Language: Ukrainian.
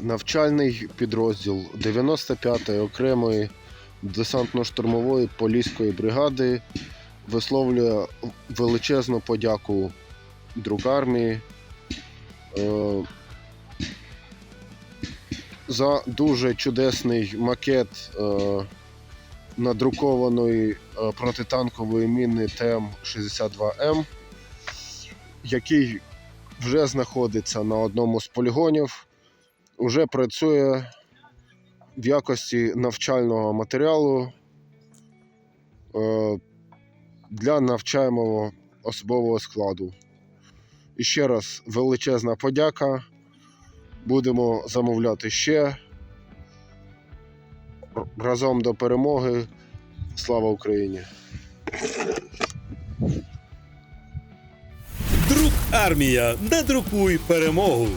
навчальний підрозділ 95-ї окремої десантно-штурмової поліської бригади висловлює величезну подяку другармії е, за дуже чудесний макет е, надрукованої е, протитанкової міни ТМ-62М, який вже знаходиться на одному з полігонів, вже працює в якості навчального матеріалу е, для навчаємого особового складу. І ще раз величезна подяка. Будемо замовляти ще. Разом до перемоги. Слава Україні! Друк армія. Надрукуй перемогу.